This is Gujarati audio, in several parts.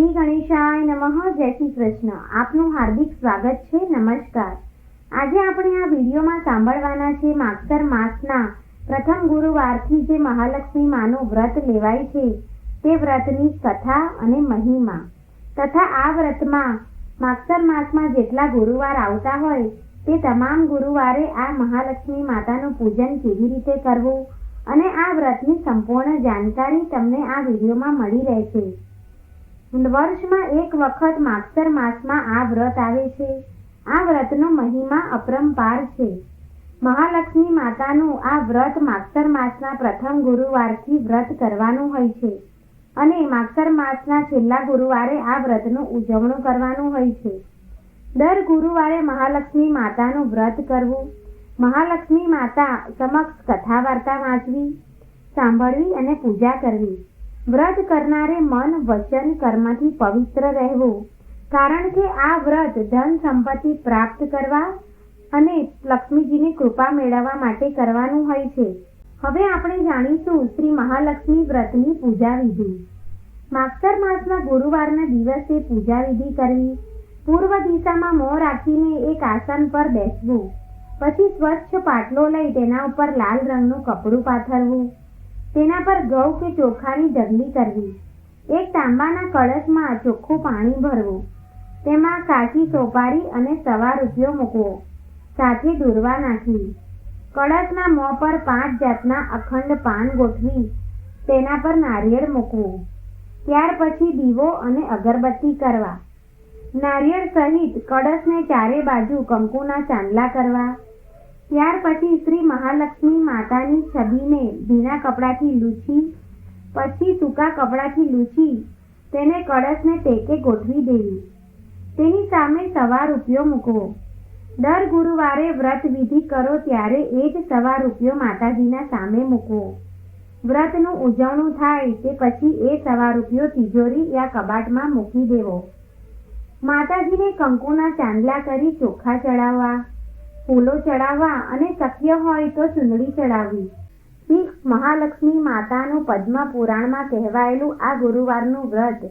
શ્રી ગણેશાય નમઃ. જય શ્રી કૃષ્ણ. આપનું હાર્દિક સ્વાગત છે. નમસ્કાર. આજે આપણે આ વિડીયોમાં સાંભળવાના છે માગસર માસના પ્રથમ ગુરુવારથી જે મહાલક્ષ્મી માનું વ્રત લેવાય છે તે વ્રતની કથા અને મહિમા. તથા આ વ્રતમાં માગસર માસમાં જેટલા ગુરુવાર આવતા હોય તે તમામ ગુરુવારે આ મહાલક્ષ્મી માતાનું પૂજન કેવી રીતે કરવું અને આ વ્રતની સંપૂર્ણ જાણકારી તમને આ વિડીયોમાં મળી રહેશે. વર્ષમાં એક વખત માગસર માસમાં આ વ્રત આવે છે. આ વ્રતનો મહિમા અપરંપાર છે. મહાલક્ષ્મી માતાનું આ વ્રત માગસર માસના પ્રથમ ગુરુવારથી વ્રત કરવાનું હોય છે અને માગસર માસના છેલ્લા ગુરુવારે આ વ્રતનું ઉજવણું કરવાનું હોય છે. દર ગુરુવારે મહાલક્ષ્મી માતાનું વ્રત કરવું, મહાલક્ષ્મી માતા સમક્ષ કથા વાર્તા વાંચવી, સાંભળવી અને પૂજા કરવી. વ્રત કરનારે મન વચન કર્મથી પવિત્ર રહેવું. કારણ કે આ વ્રત ધન સંપત્તિ પ્રાપ્ત કરવા અને લક્ષ્મીજીની કૃપા મેળવવા માટે કરવાનું હોય છે. હવે આપણે જાણીશું શ્રી મહાલક્ષ્મી વ્રતની પૂજા વિધિ. માગસર માસના ગુરુવારના દિવસે પૂજા વિધિ કરવી. પૂર્વ દિશામાં મોં રાખીને એક આસન પર બેસવું. પછી સ્વચ્છ પાટલો લઈ તેના ઉપર લાલ રંગનું કપડું પાથરવું. તેના પર ઘઉં કે ચોખાની ઢગલી કરવી. એક તાંબાના કળશમાં ચોખ્ખું પાણી ભરવું. તેમાં કાચી સોપારી અને સવા રૂપિયો મૂકવો. સાથે દૂરવા નાખવી. કળશના મોં પર પાંચ જાતના અખંડ પાન ગોઠવી. તેના પર નારિયેળ મૂકવું. ત્યાર પછી દીવો અને અગરબત્તી કરવા. નારિયેળ સહિત કળશને ચારે બાજુ કંકુના ચાંદલા કરવા. ત્યાર પછી શ્રી મહાલક્ષ્મી માતાની છબીને ભીના કપડાથી લૂછી, પછી સૂકા કપડાથી લૂછી, તેને કળશને ટેકે ગોઠવી દેવી. તેની સામે સવા રૂપિયો મૂકવો. દર ગુરુવારે વ્રત વિધિ કરો ત્યારે એ જ સવા રૂપિયો માતાજીના સામે મૂકવો. વ્રતનું ઉજવણું થાય તે પછી એ સવા રૂપિયો તિજોરી યા કબાટમાં મૂકી દેવો. માતાજીને કંકુના ચાંદલા કરી ચોખા ચડાવવા ફૂલો ચડાવવા અને શક્ય હોય તો ચૂંદડી ચડાવવી. શ્રી મહાલક્ષ્મી માતાનું પદ્મ પુરાણમાં કહેવાયેલું આ ગુરુવારનું વ્રત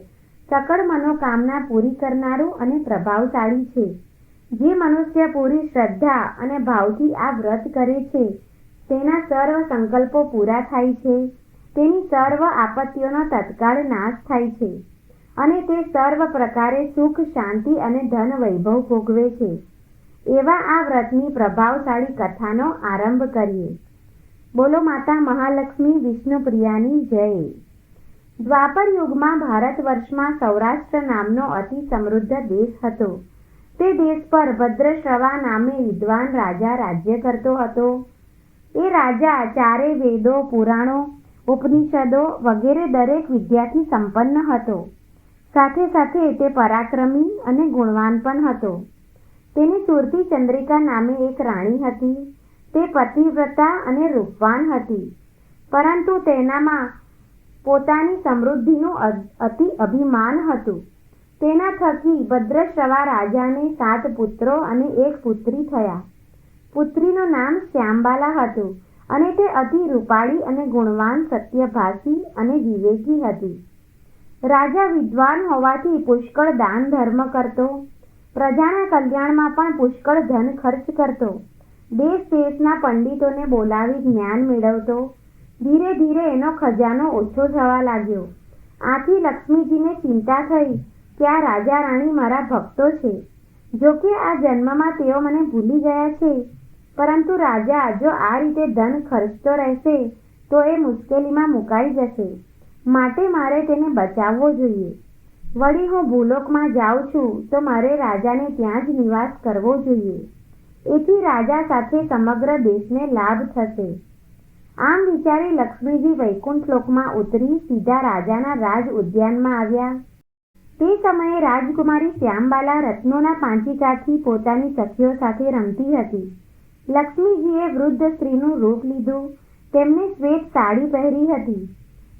સકળ મનોકામના પૂરી કરનારું અને પ્રભાવશાળી છે. જે મનુષ્ય પૂરી શ્રદ્ધા અને ભાવથી આ વ્રત કરે છે, તેના સર્વ સંકલ્પો પૂરા થાય છે, તેની સર્વ આપત્તિઓનો તત્કાળ નાશ થાય છે અને તે સર્વ પ્રકારે સુખ, શાંતિ અને ધન વૈભવ ભોગવે છે. એવા આ વ્રતની પ્રભાવશાળી કથાનો આરંભ કરીએ. બોલો માતા મહાલક્ષ્મી વિષ્ણુપ્રિયાની જય. દ્વાપર યુગમાં ભારત વર્ષમાં સૌરાષ્ટ્ર નામનો અતિ સમૃદ્ધ દેશ હતો. તે દેશ પર ભદ્રશ્રવા નામે વિદ્વાન રાજા રાજ્ય કરતો હતો. એ રાજા ચારે વેદો, પુરાણો, ઉપનિષદો વગેરે દરેક વિદ્યાથી સંપન્ન હતો. સાથે સાથે તે પરાક્રમી અને ગુણવાન પણ હતો. તેની સુરતી ચંદ્રિકા નામે એક રાણી હતી. તે પતિવ્રતા અને રૂપવાન હતી. પરંતુ તેનામાં પોતાની સમૃદ્ધિનું અતિ અભિમાન હતું. તેના થકી ભદ્રશ્રવા રાજાને સાત પુત્રો અને એક પુત્રી થયા. પુત્રીનું નામ શ્યામબાલા હતું અને તે અતિ રૂપાળી અને ગુણવાન સત્યભાષી અને વિવેકી હતી. રાજા વિદ્વાન હોવાથી પુષ્કળ દાન ધર્મ કરતો પ્રજાના કલ્યાણમાં પણ પુષ્કળ ધન ખર્ચ કરતો. દેશ દેશના પંડિતોને બોલાવી જ્ઞાન મેળવતો. ધીરે ધીરે એનો ખજાનો ઓછો થવા લાગ્યો. આથી લક્ષ્મીજીને ચિંતા થઈ કે આ રાજા રાણી મારા ભક્તો છે. જો કે આ જન્મમાં તેઓ મને ભૂલી ગયા છે. પરંતુ રાજા જો આ રીતે ધન ખર્ચતો રહેશે, તો એ મુશ્કેલીમાં મુકાઈ જશે. માટે મારે તેને બચાવવો જોઈએ. વળી હું ભૂલોકમાં જાઉં છું, તો મારે રાજાને ત્યાં જ નિવાસ કરવો જોઈએ. એથી રાજા સાથે સમગ્ર દેશને લાભ થશે. આમ વિચારી લક્ષ્મીજી વૈકુંઠ લોકમાં ઉતરી સીધા રાજાના રાજ ઉદ્યાનમાં આવ્યા. તે સમયે રાજકુમારી શ્યામબાલા રત્નોના પાંચિકાથી પોતાની સખીઓ સાથે રમતી હતી. લક્ષ્મીજીએ વૃદ્ધ સ્ત્રીનું રૂપ લીધું, તેમને શ્વેત સાડી પહેરી હતી.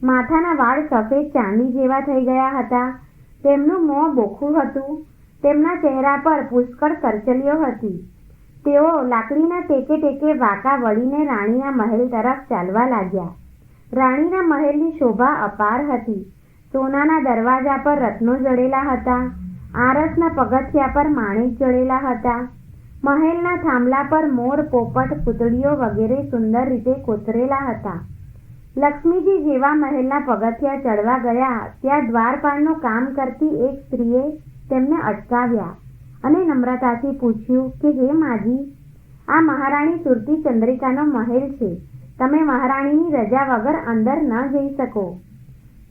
માથાના વાળ સફેદ ચાંદી જેવા થઈ ગયા હતા. તેમનું મોં બોખું હતું. તેમના ચહેરા પર પુષ્કળ કરચલીઓ હતી. તેઓ લાકડીના ટેકે ટેકે વાંકા વળીને રાણીના મહેલ તરફ ચાલવા લાગ્યા. રાણીના મહેલની શોભા અપાર હતી. સોનાના દરવાજા પર રત્નો જડેલા હતા. આરસના પગથિયા પર માણેક જડેલા હતા. મહેલના થાંભલા પર મોર પોપટ પૂતળીઓ વગેરે સુંદર રીતે કોતરેલા હતા. લક્ષ્મીજી જેવા મહેલના પગથિયા ચડવા ગયા, ત્યાં દ્વારપાળનું કામ કરતી એક સ્ત્રીએ તેમને અટકાવ્યા અને નમ્રતાથી પૂછ્યું કે, હે માજી, આ મહારાણી સુરતી ચંદ્રિકાનો મહેલ છે. તમે મહારાણીની રજા વગર અંદર ન જઈ શકો.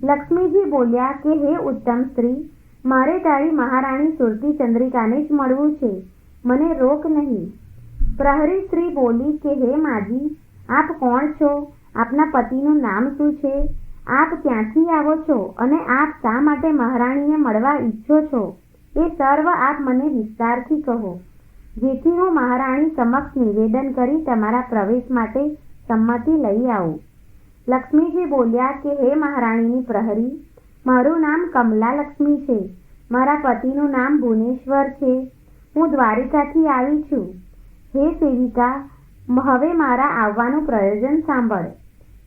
લક્ષ્મીજી બોલ્યા કે, હે ઉત્તમ સ્ત્રી, મારે તારી મહારાણી સુરતી ચંદ્રિકાને જ મળવું છે. મને રોક નહીં. પ્રહરી સ્ત્રી બોલી કે, હે માજી, આપ કોણ છો? આપના પતિનું નામ શું છે? આપ ક્યાંથી આવો છો અને આપ શા માટે મહારાણીને મળવા ઈચ્છો છો? એ સર્વ આપ મને વિસ્તારથી કહો. જેથી હું મહારાણી સમક્ષ નિવેદન કરી તમારા પ્રવેશ માટે સંમતિ લઈ આવું. લક્ષ્મીજી બોલ્યા કે, હે મહારાણીની પ્રહરી, મારું નામ કમલા લક્ષ્મી છે. મારા પતિનું નામ ભુવનેશ્વર છે. હું દ્વારિકાથી આવી છું. હે સેવિકા, હવે મારા આવવાનું પ્રયોજન સાંભળ.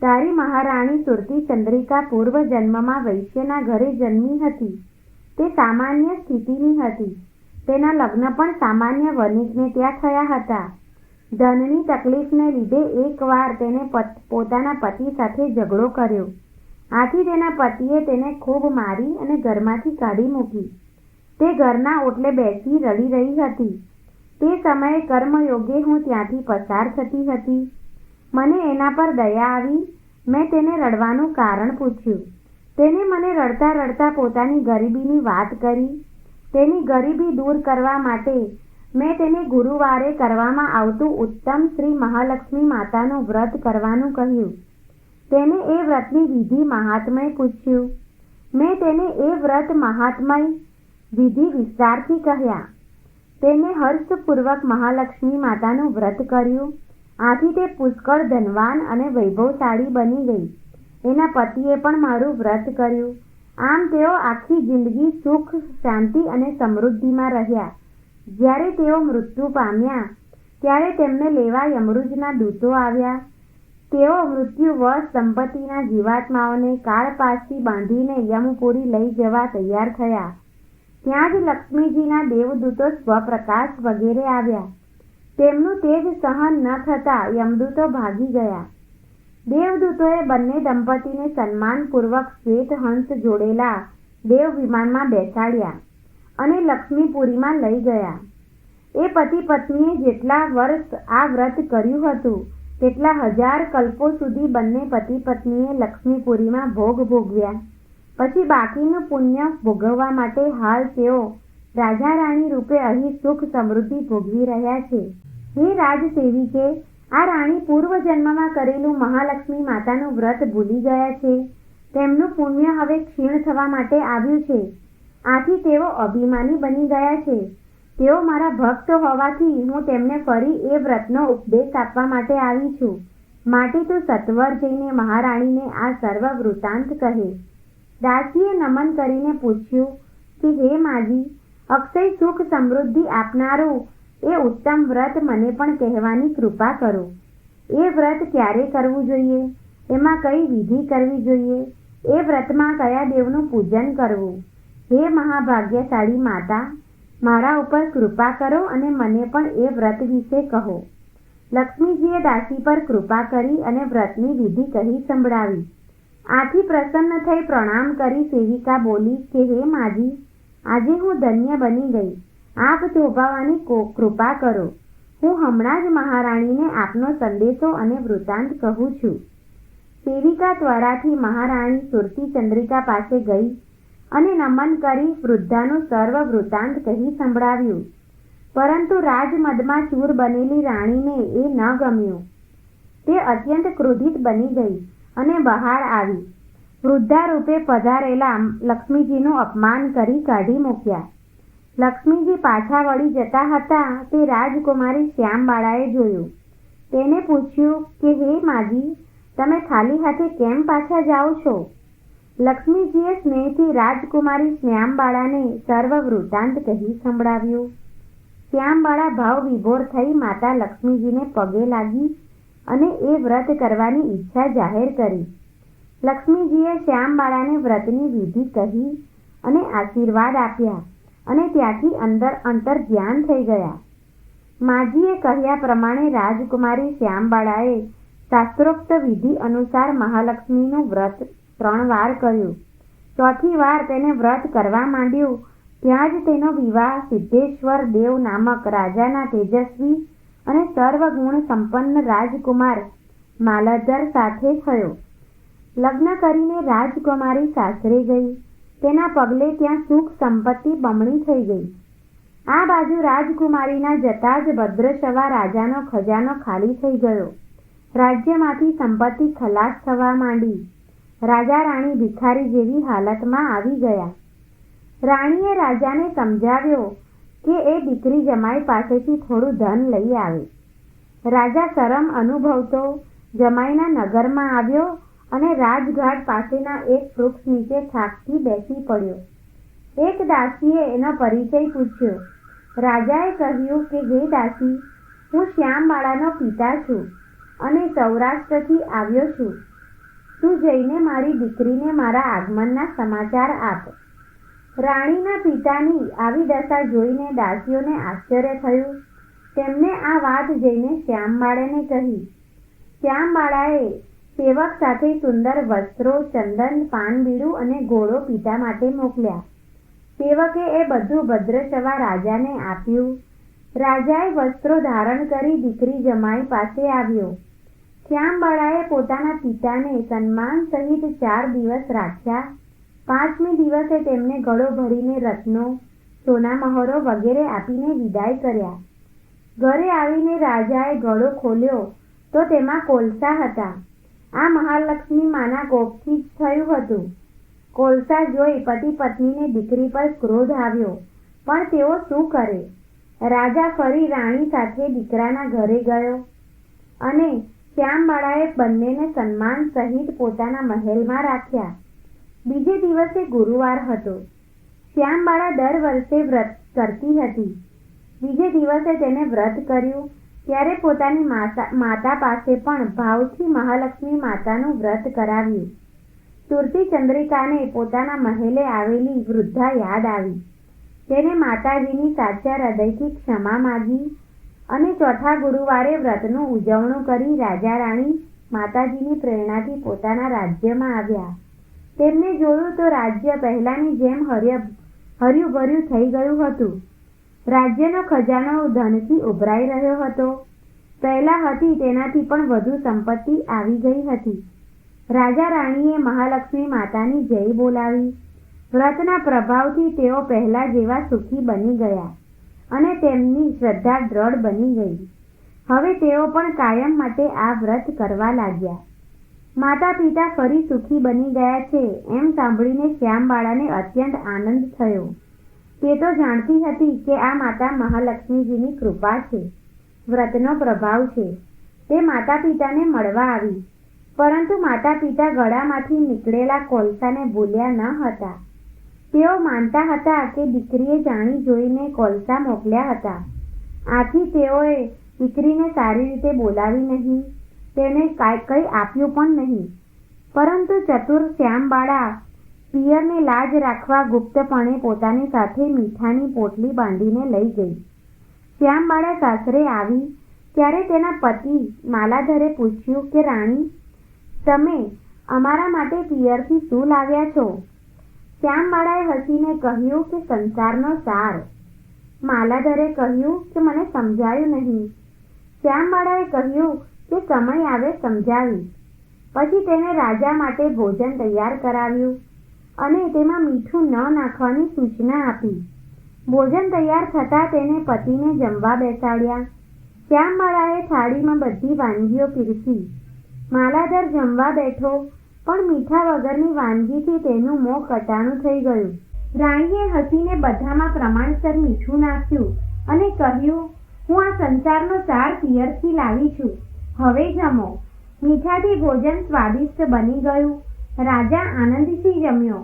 તારી મહારાણી સુરતી ચંદ્રિકા પૂર્વ જન્મમાં વૈશ્યના ઘરે જન્મી હતી. તે સામાન્ય સ્થિતિની હતી. તેના લગ્ન પણ સામાન્ય વણિકને ત્યાં થયા હતા. ધનની તકલીફને લીધે એકવાર તેને પોતાના પતિ સાથે ઝઘડો કર્યો. આથી તેના પતિએ તેને ખૂબ મારી અને ઘરમાંથી કાઢી મૂકી. તે ઘરના ઓટલે બેસી રડી રહી હતી. તે સમયે કર્મયોગે હું ત્યાંથી પસાર થતી હતી. મને એના પર દયા આવી. મેં તેને રડવાનું કારણ પૂછ્યું. તેને મને રડતા રડતા પોતાની ગરીબીની વાત કરી. તેની ગરીબી દૂર કરવા માટે મેં તેને ગુરુવારે કરવામાં આવતું ઉત્તમ શ્રી મહાલક્ષ્મી માતાનું વ્રત કરવાનું કહ્યું. તેને એ વ્રતની વિધિ મહાત્મય પૂછ્યું. મેં તેને એ વ્રત મહાત્મય વિધિ વિસ્તારથી કહ્યા. તેને હર્ષપૂર્વક મહાલક્ષ્મી માતાનું વ્રત કર્યું. આથી તે પુષ્કળ ધનવાન અને વૈભવશાળી બની ગઈ. એના પતિએ પણ મારું વ્રત કર્યું. આમ તેઓ આખી જિંદગી સુખ, શાંતિ અને સમૃદ્ધિમાં રહ્યા. જ્યારે તેઓ મૃત્યુ પામ્યા, ત્યારે તેમને લેવા યમરુજના દૂતો આવ્યા. તેઓ મૃત્યુવશ સંપત્તિના જીવાત્માઓને કાળપાસથી બાંધીને યમપુરી લઈ જવા તૈયાર થયા. ત્યાં જ લક્ષ્મીજીના દેવદૂતો સ્વપ્રકાશ વગેરે આવ્યા. તેમનું તેજ સહન ન થતાં યમદૂતો ભાગી ગયા. દેવદૂતોએ બંને દંપતીને સન્માનપૂર્વક શ્વેત હંસ જોડેલા દેવ વિમાનમાં બેસાડ્યા અને લક્ષ્મીપુરીમાં લઈ ગયા. એ પતિ પત્નીએ જેટલા વર્ષ આ વ્રત કર્યું હતું, તેટલા હજાર કલ્પો સુધી બંને પતિ પત્નીએ લક્ષ્મીપુરીમાં ભોગ ભોગવ્યા. પછી બાકીનું પુણ્ય ભોગવવા માટે હાલ તેઓ રાજા રાણી રૂપે અહીં સુખ સમૃદ્ધિ ભોગવી રહ્યા છે. હે રાજ સેવિકે આ રાણી પૂર્વ જન્મમાં કરેલું મહાલક્ષ્મી માતાનું વ્રત ભૂલી ગયા છે. તેમનું પુણ્ય હવે ક્ષીણ થવા માટે આવ્યું છે. આથી તેઓ અભિમાની બની ગયા છે. તેઓ મારા ભક્ત હોવાથી હું તેમને ફરી એ વ્રતનો ઉપદેશ આપવા માટે આવી છું. માટે તો સત્વર જઈને મહારાણીને આ સર્વ વૃત્તાંત કહે. દાસીએ નમન કરીને પૂછ્યું કે, હે માજી અક્ષય સુખ સમૃદ્ધિ આપનારું. એ ઉત્તમ વ્રત મને પણ કહેવાની કૃપા કરો. એ વ્રત ક્યારે કરવું જોઈએ? એમાં કઈ વિધિ કરવી જોઈએ? એ વ્રતમાં કયા દેવનું પૂજન કરવું? હે મહાભાગ્યશાળી માતા, મારા ઉપર કૃપા કરો અને મને પણ એ વ્રત વિશે કહો. લક્ષ્મીજીએ દાસી પર કૃપા કરી અને વ્રતની વિધિ કહી સંભળાવી. આથી પ્રસન્ન થઈ પ્રણામ કરી સેવિકા બોલી કે, હે માજી આજે હું ધન્ય બની ગઈ. આપ થોભાવાની કૃપા કરો. હું હમણાં જ મહારાણીને આપનો સંદેશો અને વૃત્તાંત કહું છું. સેવિકા ત્વરાથી મહારાણી સુરતી ચંદ્રિકા પાસે ગઈ અને નમન કરી વૃદ્ધાનું સર્વ વૃત્તાંત કહી સંભળાવ્યું. પરંતુ રાજમદમાં ચૂર બનેલી રાણીને એ ન ગમ્યું. તે અત્યંત ક્રોધિત બની ગઈ અને બહાર આવી. વૃદ્ધા રૂપે પધારેલા લક્ષ્મીજીનું અપમાન કરી કાઢી મૂક્યા. લક્ષ્મીજી પાછા વળી જતા હતા, તે રાજકુમારી શ્યામબાળાએ જોયું. તેને પૂછ્યું કે, હે માજી, તમે ખાલી હાથે કેમ પાછા જાઓ છો? લક્ષ્મીજીએ સ્નેહથી રાજકુમારી શ્યામબાળાને સર્વ વૃત્તાંત કહી સંભળાવ્યું. શ્યામબાળા ભાવ વિભોર થઈ માતા લક્ષ્મીજીને પગે લાગી અને એ વ્રત કરવાની ઈચ્છા જાહેર કરી. લક્ષ્મીજીએ શ્યામબાળાને વ્રતની વિધિ કહી અને આશીર્વાદ આપ્યા અને ત્યાંથી અંદર અંતર ધ્યાન થઈ ગયા. માજીએ કહ્યા પ્રમાણે રાજકુમારી શ્યામબાળાએ શાસ્ત્રોક્ત વિધિ અનુસાર મહાલક્ષ્મીનું વ્રત ત્રણ વાર કર્યું. ચોથી વાર તેને વ્રત કરવા માંડ્યું. ત્યાં જ તેનો વિવાહ સિદ્ધેશ્વર દેવ નામક રાજાના તેજસ્વી અને સર્વગુણ સંપન્ન રાજકુમાર માલધર સાથે થયો. લગ્ન કરીને રાજકુમારી સાસરે ગઈ. તેના પગલે ત્યાં સુખ સંપત્તિ બમણી થઈ ગઈ. આ બાજુ રાજકુમારીના જતા જ ભદ્રશવા રાજાનો ખજાનો ખાલી થઈ ગયો. રાજ્યમાંથી સંપત્તિ ખલાસ થવા માંડી. રાજા રાણી ભિખારી જેવી હાલતમાં આવી ગયા. રાણીએ રાજાને સમજાવ્યો કે એ દીકરી જમાઈ પાસેથી થોડું ધન લઈ આવે. રાજા શરમ અનુભવતો જમાઈના નગરમાં આવ્યો અને રાજઘાટ પાસેના એક વૃક્ષ નીચે થાકથી બેસી પડ્યો. એક દાસીએ એનો પરિચય પૂછ્યો. રાજાએ કહ્યું કે, હે દાસી, હું શ્યામબાળાનો પિતા છું અને સૌરાષ્ટ્રથી આવ્યો છું. તું જઈને મારી દીકરીને મારા આગમનના સમાચાર આપ. રાણીના પિતાની આવી દશા જોઈને દાસીઓને આશ્ચર્ય થયું. તેમને આ વાત જઈને શ્યામબાળાને કહી. શ્યામબાળાએ સેવક સાથે સુંદર વસ્ત્રો, ચંદન, પાનબીડું અને ઘોડો પિતા માટે મોકલ્યા. સેવકે એ બધું ભદ્રશવા રાજાને આપ્યું. રાજાએ વસ્ત્રો ધારણ કરી દીકરી જમાઈ પાસે આવ્યો. શ્યામબાળાએ પોતાના પિતાને સન્માન સહિત ચાર દિવસ રાખ્યા. પાંચમી દિવસે તેમને ગળો ભરીને રત્નો, સોના મહોરો વગેરે આપીને વિદાય કર્યા. ઘરે આવીને રાજાએ ગળો ખોલ્યો તો તેમાં કોલસા હતા. આ મહાલક્ષ્મી માના કોપથી જ થયું હતું. કોલસા જોઈ પતિ પત્નીને દીકરી પર ક્રોધ આવ્યો, પણ તેઓ શું કરે? રાજા ફરી રાણી સાથે દીકરાના ઘરે ગયો અને શ્યામબાળાએ બંનેને સન્માન સહિત પોતાના મહેલમાં રાખ્યા. બીજે દિવસે ગુરુવાર હતો. શ્યામબાળા દર વર્ષે વ્રત કરતી હતી. બીજે દિવસે તેને વ્રત કર્યું ત્યારે પોતાની માતા પાસે પણ ભાવથી મહાલક્ષ્મી માતાનું વ્રત કરાવ્યું. સુરતી ચંદ્રિકાને પોતાના મહેલે આવેલી વૃદ્ધા યાદ આવી. તેને માતાજીની સાચા હૃદયથી ક્ષમા માગી અને ચોથા ગુરુવારે વ્રતનું ઉજવણું કરી રાજા રાણી માતાજીની પ્રેરણાથી પોતાના રાજ્યમાં આવ્યા. તેમને જોયું તો રાજ્ય પહેલાની જેમ હર્ય હર્યું ભર્યું થઈ ગયું હતું. રાજ્યનો ખજાનો ધનથી ઉભરાઈ રહ્યો હતો. પહેલા હતી તેનાથી પણ વધુ સંપત્તિ આવી ગઈ હતી. રાજા રાણીએ મહાલક્ષ્મી માતાની જય બોલાવી. વ્રતના પ્રભાવથી તેઓ પહેલા જેવા સુખી બની ગયા અને તેમની શ્રદ્ધા દ્રઢ બની ગઈ. હવે તેઓ પણ કાયમ માટે આ વ્રત કરવા લાગ્યા. માતા પિતા ફરી સુખી બની ગયા છે એમ સાંભળીને શ્યામબાળાને અત્યંત આનંદ થયો. તે તો જાણતી હતી કે આ માતા મહાલક્ષ્મીજીની કૃપા છે, વ્રતનો પ્રભાવ છે. તે માતા પિતાને મળવા આવી, પરંતુ માતા પિતા ગળામાંથી નીકળેલા કોલસાને ભૂલ્યા ન હતા. તેઓ માનતા હતા કે દીકરીએ જાણી જોઈને કોલસા મોકલ્યા હતા. આથી તેઓએ દીકરીને સારી રીતે બોલાવી નહીં તેને કાંઈ કંઈ આપ્યું પણ નહીં. પરંતુ ચતુર શ્યામબાળા પિયરને લાજ રાખવા ગુપ્તપણે પોતાની સાથે મીઠાની પોટલી બાંધીને લઈ ગઈ. શ્યામબાળા સાસરે આવી, ત્યારે તેના પતિ માલાધરે પૂછ્યું કે, રાણી, તમે અમારા માટે પિયરથી શું લાવ્યા છો? શ્યામબાળાએ હસીને કહ્યું કે, સંસારનો સાર. માલાધરે કહ્યું કે, મને સમજાયું નહીં. શ્યામબાળાએ કહ્યું કે, સમય આવે, સમજાવી. પછી તેને રાજા માટે ભોજન તૈયાર કરાવ્યું. અને તેમાં મીઠું ન નાખવાની સૂચના આપી. ભોજન તૈયાર થતાં તેને પતિને જમવા બેસાડ્યા. શ્યામબાળાએ થાળીમાં બધી વાનગીઓ પીરસી. માલાધર જમવા બેઠો, પણ મીઠા વગરની વાનગીથી તેનું મોં કટાણું થઈ ગયું. રાણીએ હસીને બધામાં પ્રમાણસર મીઠું નાખ્યું અને કહ્યું, હું આ સંસારનો સાર પિયરથી લાવી છું. હવે જમો. મીઠાથી ભોજન સ્વાદિષ્ટ બની ગયું. રાજા આનંદથી જમ્યો.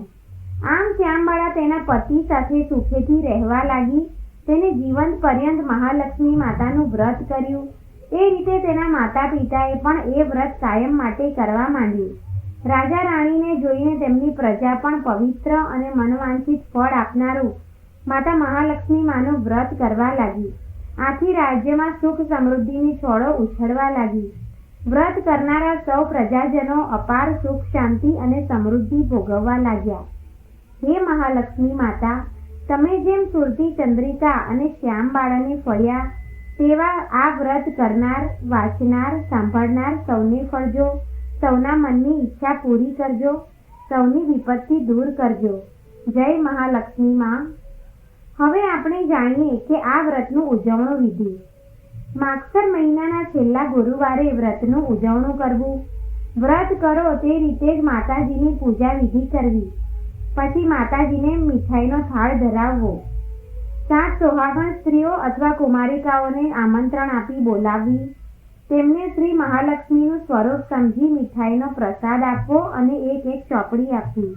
આમ શ્યામબાળા તેના પતિ સાથે સુખેથી રહેવા લાગી. તેને જીવન પર્યંત મહાલક્ષ્મી માતાનું વ્રત કર્યું. એ રીતે તેના માતા પિતાએ પણ એ વ્રત કાયમ માટે કરવા માંડ્યું. રાજા રાણીને જોઈને તેમની પ્રજા પણ પવિત્ર અને મનવાંછિત ફળ આપનારું માતા મહાલક્ષ્મી માનું વ્રત કરવા લાગી. આથી રાજ્યમાં સુખ સમૃદ્ધિની છોડો ઉછળવા લાગી. વ્રત કરનારા સૌ પ્રજાજનો અપાર સુખ, શાંતિ અને સમૃદ્ધિ ભોગવવા લાગ્યા. હે મહાલક્ષ્મી માતા, તમે જેમ સુરતી ચંદ્રિકા અને શ્યામ બાળાને ફળ્યા, તેવા આ વ્રત કરનાર, વાંચનાર, સાંભળનાર સૌને ફળજો. સૌના મનની ઈચ્છા પૂરી કરજો. સૌની વિપત્તિ દૂર કરજો. જય મહાલક્ષ્મી માં. હવે આપણે જાણીએ કે આ વ્રતનું ઉજવણું વિધિ. માગસર મહિનાના છેલ્લા ગુરુવારે વ્રતનું ઉજવણું કરવું. વ્રત કરો તે રીતે જ માતાજીની પૂજા વિધિ કરવી. પછી માતાજીને મીઠાઈનો થાળ ધરાવવો. સાત સોહાગણ સ્ત્રીઓ અથવા કુમારિકાઓને આમંત્રણ આપી બોલાવવી. તેમને શ્રી મહાલક્ષ્મીનું સ્વરૂપ સમજી મીઠાઈનો પ્રસાદ આપવો અને એક એક ચોપડી આપવી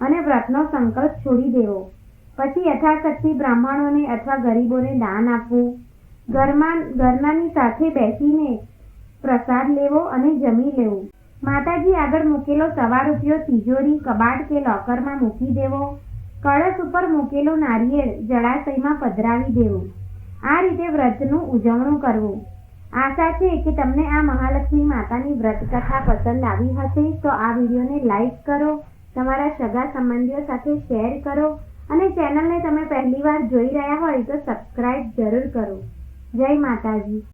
અને વ્રતનો સંકલ્પ છોડી દેવો. પછી યથાશક્તિ બ્રાહ્મણોને અથવા ગરીબોને દાન આપવું. ઘરમાં, ઘરનાની સાથે બેસીને પ્રસાદ લેવો અને જમી લેવું. માતાજી આગળ મૂકેલો સવા રૂપિયો તિજોરી, કબાટ કે લોકરમાં મૂકી દેવો. કળશ ઉપર મૂકેલો નારિયેળ જળાશયમાં પધરાવી દેવું. આ રીતે વ્રતનું ઉજવણું કરવું. આશા છે કે તમને આ મહાલક્ષ્મી માતાની વ્રત કથા પસંદ આવી હશે, તો આ વિડીયોને લાઈક કરો, તમારા સગા સંબંધીઓ સાથે શેર કરો, અને ચેનલને તમે પહેલીવાર જોઈ રહ્યા હોય તો સબસ્ક્રાઇબ જરૂર કરો. જય માતાજી.